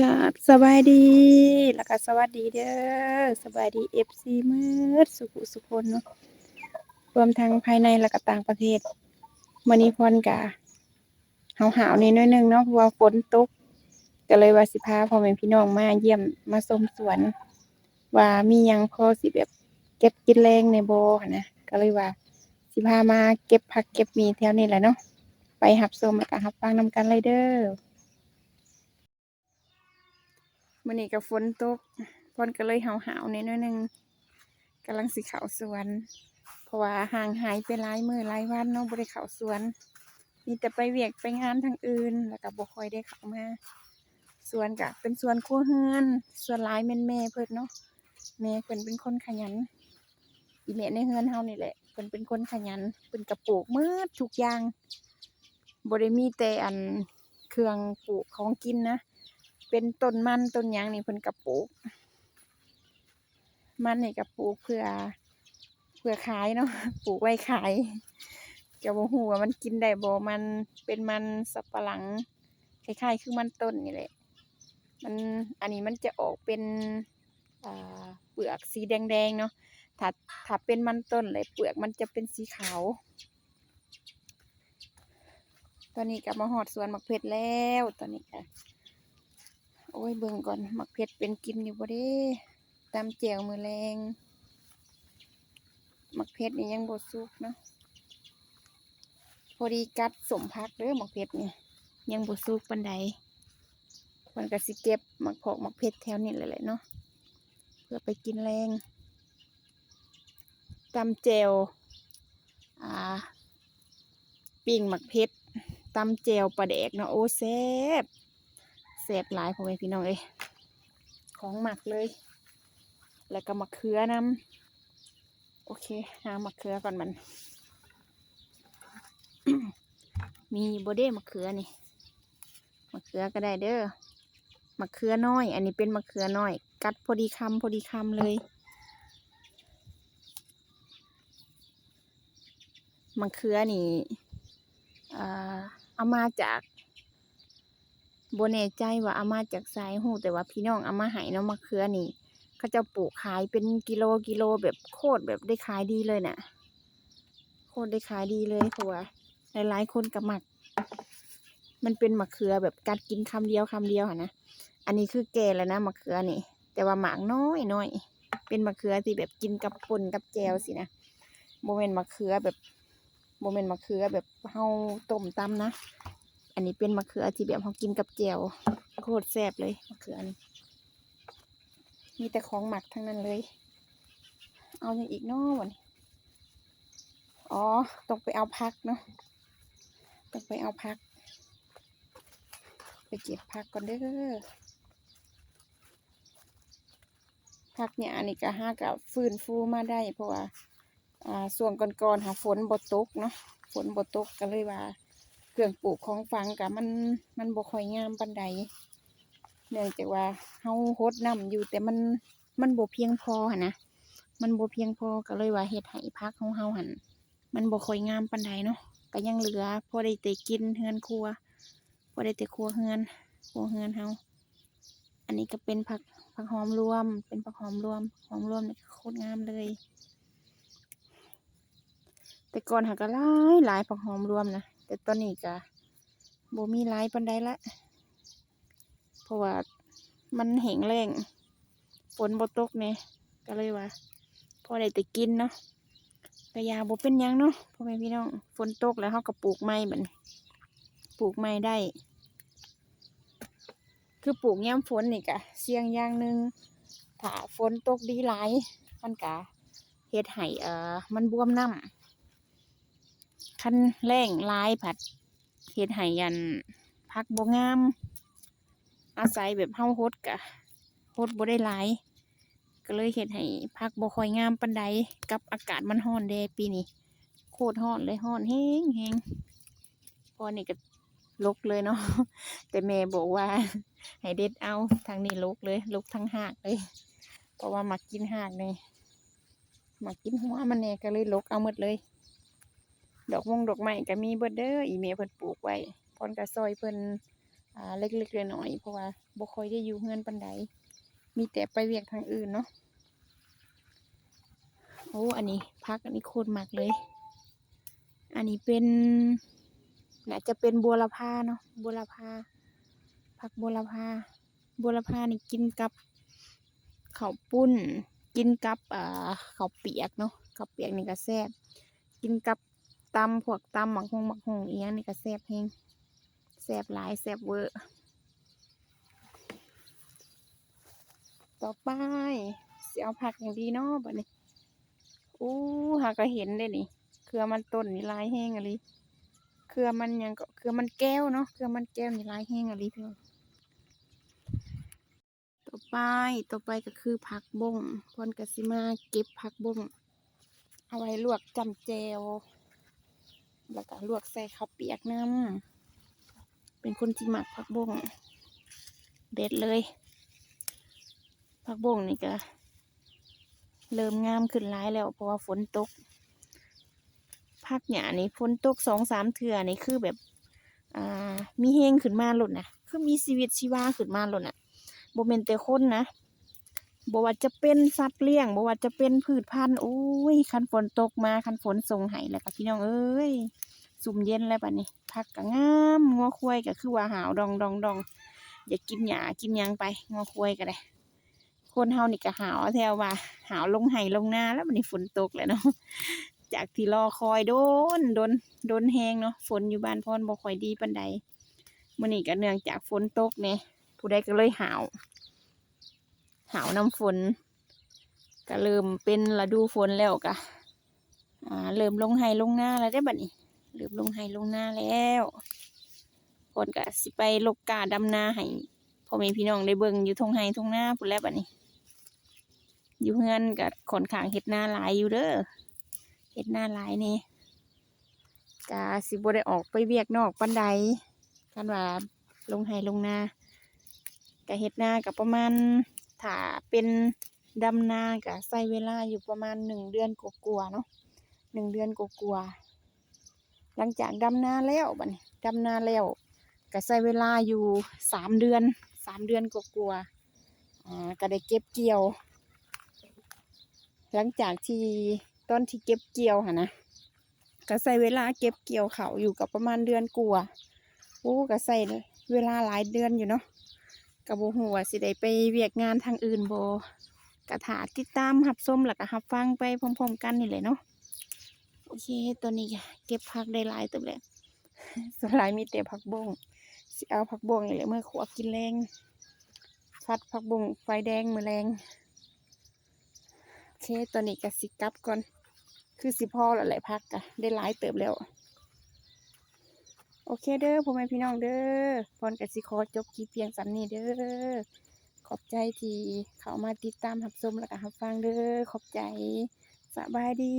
กับสบายดีแล้วก็สวัสดีเด้อสบายดี FC มืดสุขุสุคนเนาะรวมทั้งภายในและก็ต่างประเทศมื้อนี้พรกะหาวๆนิดหน่อยหนึงเนาะเพราะว่าฝนตกก็เลยว่าสิพาพ่อแม่พี่น้องมาเยี่ยมมาชมสวน ว่ามียังพอสิแบบเก็บกินแรงในโบนะก็เลยว่าสิพามาเก็บผักเก็บมีแถวนี้แหละเนาะไปรับชมแล้วก็รับฟังนำกันเลยเด้อ มื้อนี้ก็ฝนตกฝนก็เลยหาวๆนิดหน่อยหนึงกำลังสิเข้าสวน เพราะว่าห่างหายไปหลายมือหลายวันเนาะบ่ได้เข้าสวน มีแต่ไปเวียกไปงานทางอื่น แล้วก็บ่คอยได้เข้ามาสวนก็เป็นสวนครัวเรือนสวนหลายแม่นแม่เพิ่นเนาะแม่เพิ่นเป็นคนขยันอีแม่ในเรือนเฮานี่แหละเพิ่นเป็นคนขยันเพิ่นก็ปลูกหมดทุกอย่างบ่ได้มีแต่อันเครื่องปลูกของกินนะ เป็นต้นมันต้นยังนี่เพิ่นก็ปลูกมันนี่ก็ปลูกเพื่อเพื่อขายเนาะปลูกไว้ขายก็บ่ฮู้ว่ามันกินได้บ่มันเป็นมันสับปะหลังคล้ายๆ คือมันต้นนี่แหละ มันอันนี้มันจะออกเป็นเปลือกสีแดงๆเนาะถ้าถ้าเป็นมันต้นเลยเปลือกมันจะเป็นสีขาว ตอนนี้ก็มาฮอดสวนมักเพชรแล้ว ตอนนี้ก็ โอ้ยเบิ่งก่อนมักเพชรเป็นกินอยู่บ่เด้ตำแจวมือแลงมักเพชรนี่ยังบ่สุกเนาะพอดีกัดสมพักเด้อมักเพชรนี่ยังบ่สุกปานใดมันก็สิเก็บมักพอกมักเพชรแถวนี้แหละๆเนาะเพื่อไปกินแรงตำแจวอ่าปิ้งมักเพชรตำแจวปลาแดกเนาะโอ้แซ่บ แสบหลายพ่อแม่พี่น้องเอ้ยของหมักเลย แล้วก็มะเขือนำโอเคหามะเขือก่อนมัน มีโบเด้มะเขือนี่มะเขือก็ได้เด้อมะเขือน้อย อันนี้เป็นมะเขือน้อย กัดพอดีคำพอดีคำเลยมะเขือนี่อ่าเอามาจาก บแน่ใจว่าเอามาจากสายหูแต่ว่าพี่น้องเอามาให้เนาะมะเขือนี่เขาจะปลูกขายเป็นกิโลกิโลแบบโคตรแบบได้ขายดีเลยน่ะ โคตรได้ขายดีเลยเพราะว่าหลายๆคนก็มัก มันเป็นมะเขือแบบกัดกินคำเดียวคำเดียวค่ะนะอันนี้คือแก่แล้วนะมะเขือนี่ แต่ว่าหมากน้อยน้อยเป็นมะเขือที่แบบกินกับป่นกับแจวสินะโมเมนมะเขือแบบโมเมนมะเขือแบบเฮาต้มตำนะ อันนี้เป็นมะเขือที่แบบเขากินกับแจวโคตรแซ่บเลยมะเขือนี่มีแต่ของหมักทั้งนั้นเลย เอาอย่างอีกนาะวันอ๋อต้องไปเอาพักเนาะต้องไปเอาพัก ไปเก็บพักก่อนเด้อพักเนี่ยอันนี้ก็ห้ากับฟื้นฟูมาได้เพราะว่าอ่าส่วนก่อนๆหาฝนบ่ตกเนาะฝนบ่ตกก็เลยว่า เครื่องปลูกของฟังกับมันมันบ่ค่อยงามปานใดเนื่องจากว่าเฮาฮดน้ำอยู่แต่มันมันบ่เพียงพอนะมันบ่เพียงพอก็เลยว่าเฮ็ดให้พักของเฮาหั่นมันบ่ค่อยงามปานใดเนาะก็ยังเหลือพอได้แต่กินเฮือนครัวพอได้แต่ครัวเฮือนครัวเฮือนเฮาอันนี้ก็เป็นผักผักหอมรวม เป็นผักหอมรวมหอมรวมนี่โคตรงามเลย แต่ก่อนหาก็หลายหลายผักหอมรวมนะ แต่ตอนนี้ก็บ่มีหลายปานใดละ เพราะว่ามันแห้งแล้งฝนบ่ตกเนี่ยก็เลยว่า พอได้แต่กินเนาะกระยาบ่เป็นยังเนาะพ่อแม่พี่น้องฝนตกแล้วเฮาก็ปลูกไม้บัดนี้ปลูกไม้ได้ คือปลูกยามฝนนี่ก็เสี่ยงอย่างหนึ่งถ้าฝนตกดีหลายมันก็เฮ็ดให้เอ่อมันบวมน้ำ คันแรงลายผัดเฮ็ดให้ยันพักบ่งาม อาศัยแบบเฮาฮดกะฮดบ่ได้หลาย ก็เลยเฮ็ดให้พักบ่ค่อยงามปานใดกับอากาศมันร้อนแดปีนี้โคตรร้อนเลยร้อนแฮงแฮงพอนี่ก็ลกเลยเนาะแต่แม่บอกว่า ให้เด็ดเอาทางนี้ลกเลยลกทั้งหากเลย เพราะว่ามักกินหากนี่มักกินหัวมันเนี่ยก็เลยลกเอาหมดเลย ดอกมงดอกไม้ก็มีเบิดเด้ออีเมเพิ่นปลูกไว้พรก็ซอยเพิ่นอ่าเล็กๆน้อยๆเพราะว่าบ่ค่อยได้อยู่เฮือนปานใดมีแต่ไปเวียกทางอื่นเนาะโอ้อันนี้พักอันนี้โคตรมากเลย อันนี้เป็นน่าจะเป็นบัวละพาเนาะบัวละพาผักบัวละพาบัวละพานี่กินกับข้าวปุ้น กินกับอ่าข้าวเปียกเนาะข้าวเปียกนี่ก็แซ่บกินกับ ตำพวกตำหมักหงหมักหงเอียงนี่ก็แซ่บแฮงแซ่บหลายแซ่บเวอร์ต่อไปเสิเอาผักอย่างดีเนาะบัดนี้อู้หาก็เห็นได้นี่ เครือมันต้นนี่ลายแห้งอะไรเครือมันยังก็เครือมันแก้วเนาะเครือมันแก้วนี่ลายแห้งอะไรเพี่องต่อไปต่อไปก็คือผักบงพอนกสิมาเก็บผักบงเอาไว้ลวกจำแจว แล้วก็ลวกใส่ข้าวเปียกน้ำเป็นคนที่หมักผักบงเด็ดเลย ผักบงนี่ก็เริ่มงามขึ้นหลายแล้วเพราะว่าฝนตกภาคหยานี่ฝนตกสองสามเถื่อนี่คือแบบอ่ามีเฮงขึ้นมาหล่นนะคือมีชีวิตชีวาขึ้นมาหล่นน่ะโบเมนแต่คนนะ บว่าจะเป็นสัตว์เลี้ยงบว่าจะเป็นพืชพันธุ์โอ้ยคันฝนตกมาคันฝนส่งให้แล้วก็พี่น้องเอ้ยสุ่มเย็นแล้วบัดนี้พักก็งามงัวควายก็คือว่าหาวดองดองดองอย่ากินหยากินยังไปงัวควายก็ได้ คนเฮานี่ก็หาวแถวว่า หาวลงไห้ลงนาแล้วบัดนี้ฝนตกแล้วเนาะจากที่รอคอยโดนโดนโดนแหงเนาะฝนอยู่บ้านพรบ่ค่อยดีปานใดมื้อนี้ก็เนื่องจากฝนตกเนี่ยผู้ใดก็เลยหาว หาวน้ำฝนก็เริ่มเป็นฤดูฝนแล้วก็อ่าเริ่มลงไห้ลงหน้าแล้วได้บัดนี้เริ่มลงไห้ลงหน้าแล้วฝนก็สิไปลกกาดำนาให้พ่อแม่พี่น้องได้เบิ่งอยู่ทงไห้ทงหน้าพุ่นแล้วบัดนี้ อยู่เฮือนก็ค่อนขางเฮ็ดหน้าลายอยู่เด้อเฮ็ดหน้าลายนี่กะสิบได้ออกไปเวียกนอกปันใดกันว่าลงไห้ลงหน้ากะเฮ็ดหน้ากับประมาณ ถ้าเป็นดำนากะใช้เวลาอยู่ประมาณหนึ่งเดือนกว่าๆเนาะหนึ่งเดือนกว่าๆหลังจากดำนาแล้วบัดนี้ดำนาแล้วก็ใช้เวลาอยู่สามเดือนสามเดือนกว่าๆอ่าก็ได้เก็บเกี่ยว หลังจากที่ตอนที่เก็บเกี่ยวค่ะนะก็ใส่เวลาเก็บเกี่ยวเขาอยู่กับประมาณเดือนกว่าโอ้ก็ใส่เวลาหลายเดือนอยู่เนาะ กับโบหัวสิได้ไปเวียกงานทางอื่นโบกระถาติดตามหับส้มแล้วก็หับฟังไปพร้อมๆกันนี่เลยเนาะโอเคตัวนี้เก็บผักได้หลายตัวแล้วสลายมีแต่ผักบงสิเอาผักบงนี่แหละเมื่อขวกินแรงฟัดผักบงไฟแดงมือแรงโอเคตัวนี้ก็สิกลับก่อนคือสิพ่อหลายๆพักกะได้หลายเติบแล้ว โอเคเด้อพ่อแม่พี่น้องเด้อพรกับสิคอจบคลิปเพียงสำนี้เด้อ ขอบใจที่เขามาติดตามหับชมแล้วก็หับฟังเด้อ ขอบใจสบายดี